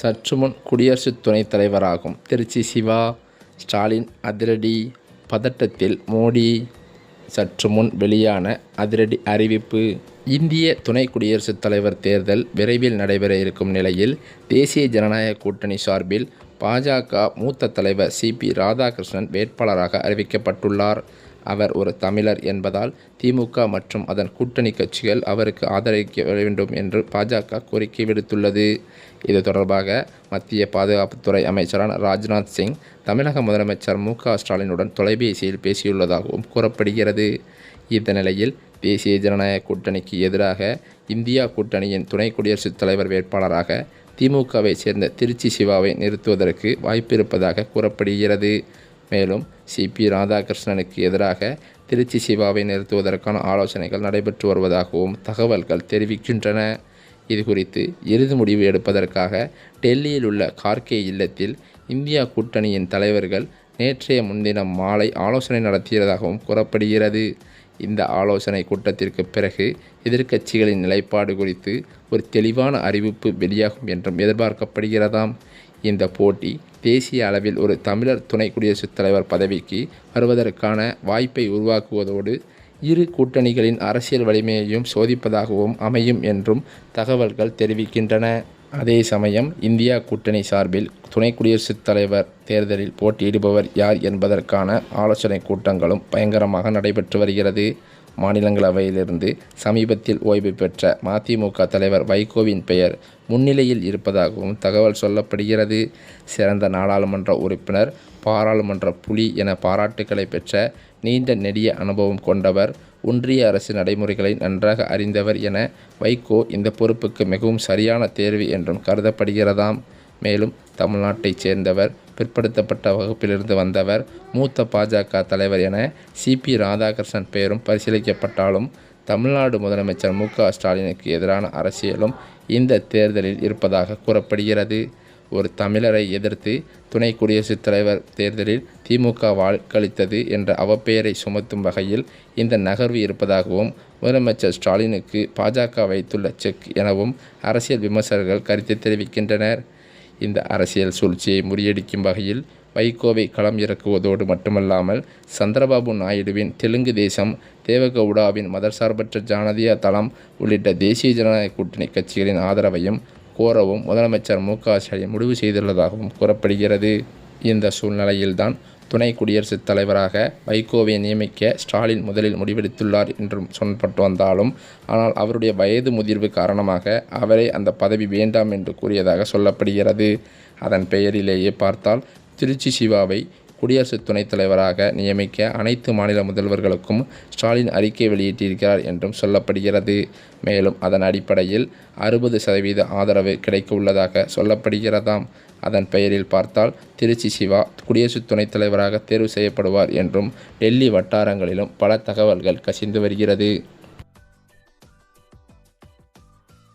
சற்று முன் குடியரசு துணைத் தலைவராகும். திருச்சி சிவா ஸ்டாலின் அதிரடி பதட்டத்தில் மோடி சற்று முன் வெளியான அதிரடி அறிவிப்பு. இந்திய துணை குடியரசுத் தலைவர் தேர்தல் விரைவில் நடைபெற இருக்கும் நிலையில் தேசிய ஜனநாயக கூட்டணி சார்பில் பாஜக மூத்த தலைவர் சிபி ராதாகிருஷ்ணன் வேட்பாளராக அறிவிக்கப்பட்டுள்ளார். அவர் ஒரு தமிழர் என்பதால் திமுக மற்றும் அதன் கூட்டணி கட்சிகள் அவருக்கு ஆதரிக்க வேண்டும் என்று பாஜக கோரிக்கை விடுத்துள்ளது. இது தொடர்பாக மத்திய பாதுகாப்புத்துறை அமைச்சரான ராஜ்நாத் சிங் தமிழக முதலமைச்சர் மு க ஸ்டாலினுடன் தொலைபேசியில் பேசியுள்ளதாகவும் கூறப்படுகிறது. இந்த நிலையில் தேசிய ஜனநாயக கூட்டணிக்கு எதிராக இந்தியா கூட்டணியின் துணை குடியரசுத் தலைவர் வேட்பாளராக திமுகவை சேர்ந்த திருச்சி சிவாவை நிறுத்துவதற்கு வாய்ப்பிருப்பதாக கூறப்படுகிறது. மேலும் சிபி ராதாகிருஷ்ணனுக்கு எதிராக திருச்சி சிவாவை நிறுத்துவதற்கான ஆலோசனைகள் நடைபெற்று வருவதாகவும் தகவல்கள் தெரிவிக்கின்றன. இது குறித்து இறுதி முடிவு எடுப்பதற்காக டெல்லியில் உள்ள கார்கே இல்லத்தில் இந்தியா கூட்டணியின் தலைவர்கள் நேற்றைய முன்தினம் மாலை ஆலோசனை நடத்தியதாகவும் கூறப்படுகிறது. இந்த ஆலோசனை கூட்டத்திற்கு பிறகு எதிர்க்கட்சிகளின் நிலைப்பாடு குறித்து ஒரு தெளிவான அறிவிப்பு வெளியாகும் என்றும் எதிர்பார்க்கப்படுகிறதாம். இந்த போட்டி தேசிய அளவில் ஒரு தமிழர் துணை குடியரசுத் தலைவர் பதவிக்கு வருவதற்கான வாய்ப்பை உருவாக்குவதோடு இரு கூட்டணிகளின் அரசியல் வலிமையையும் சோதிப்பதாகவும் அமையும் என்றும் தகவல்கள் தெரிவிக்கின்றன. அதே சமயம் இந்தியா கூட்டணி சார்பில் துணை குடியரசுத் தலைவர் தேர்தலில் போட்டியிடுபவர் யார் என்பதற்கான ஆலோசனை கூட்டங்களும் பயங்கரமாக நடைபெற்று வருகிறது. மாநிலங்களவையிலிருந்து சமீபத்தில் ஓய்வு பெற்ற மதிமுக தலைவர் வைகோவின் பெயர் முன்னிலையில் இருப்பதாகவும் தகவல் சொல்லப்படுகிறது. சிறந்த நாடாளுமன்ற உறுப்பினர் பாராளுமன்ற புலி என பாராட்டுக்களை பெற்ற நீண்ட நெடிய அனுபவம் கொண்டவர் ஒன்றிய அரசு நடைமுறைகளை நன்றாக அறிந்தவர் என வைகோ இந்த பொறுப்புக்கு மிகவும் சரியான தேர்வு என்றும் கருதப்படுகிறதாம். மேலும் தமிழ்நாட்டைச் சேர்ந்தவர் பிற்படுத்தப்பட்ட வகுப்பிலிருந்து வந்தவர் மூத்த பாஜக தலைவர் என சிபி ராதாகிருஷ்ணன் பெயரும் பரிசீலிக்கப்பட்டாலும் தமிழ்நாடு முதலமைச்சர் மு க ஸ்டாலினுக்கு எதிரான அரசியலும் இந்த தேர்தலில் இருப்பதாக கூறப்படுகிறது. ஒரு தமிழரை எதிர்த்து துணை குடியரசுத் தலைவர் தேர்தலில் திமுக வாக்களித்தது என்ற அவப்பெயரை சுமத்தும் வகையில் இந்த நகர்வு இருப்பதாகவும் முதலமைச்சர் ஸ்டாலினுக்கு பாஜக வைத்துள்ள செக் எனவும் அரசியல் விமர்சகர்கள் கருத்து தெரிவிக்கின்றனர். இந்த அரசியல் சூழ்ச்சியை முறியடிக்கும் வகையில் வைகோவை களம் இறக்குவதோடு மட்டுமல்லாமல் சந்திரபாபு நாயுடுவின் தெலுங்கு தேசம் தேவகவுடாவின் மதசார்பற்ற ஜானதியா தளம் உள்ளிட்ட தேசிய ஜனநாயக கூட்டணி கட்சிகளின் ஆதரவையும் கோரவும் முதலமைச்சர் மு க ஸ்டாலின் முடிவு செய்துள்ளதாகவும் கூறப்படுகிறது. இந்த சூழ்நிலையில்தான் துணை குடியரசுத் தலைவராக வைகோவை நியமிக்க ஸ்டாலின் முதலில் முடிவெடுத்துள்ளார் என்றும் சொல்லப்பட்டு வந்தாலும் ஆனால் அவருடைய வயது முதிர்வு காரணமாக அவரே அந்த பதவி வேண்டாம் என்று கூறியதாக சொல்லப்படுகிறது. அதன் பெயரிலேயே பார்த்தால் திருச்சி சிவாவை குடியரசு துணைத் தலைவராக நியமிக்க அனைத்து மாநில முதல்வர்களுக்கும் ஸ்டாலின் அறிக்கை வெளியிட்டிருக்கிறார் என்றும் சொல்லப்படுகிறது. மேலும் அதன் அடிப்படையில் அறுபது சதவீத ஆதரவு கிடைக்க உள்ளதாக சொல்லப்படுகிறதாம். அதன் பெயரில் பார்த்தால் திருச்சி சிவா குடியரசு துணைத் தலைவராக தேர்வு செய்யப்படுவார் என்றும் டெல்லி வட்டாரங்களிலும் பல தகவல்கள் கசிந்து வருகிறது.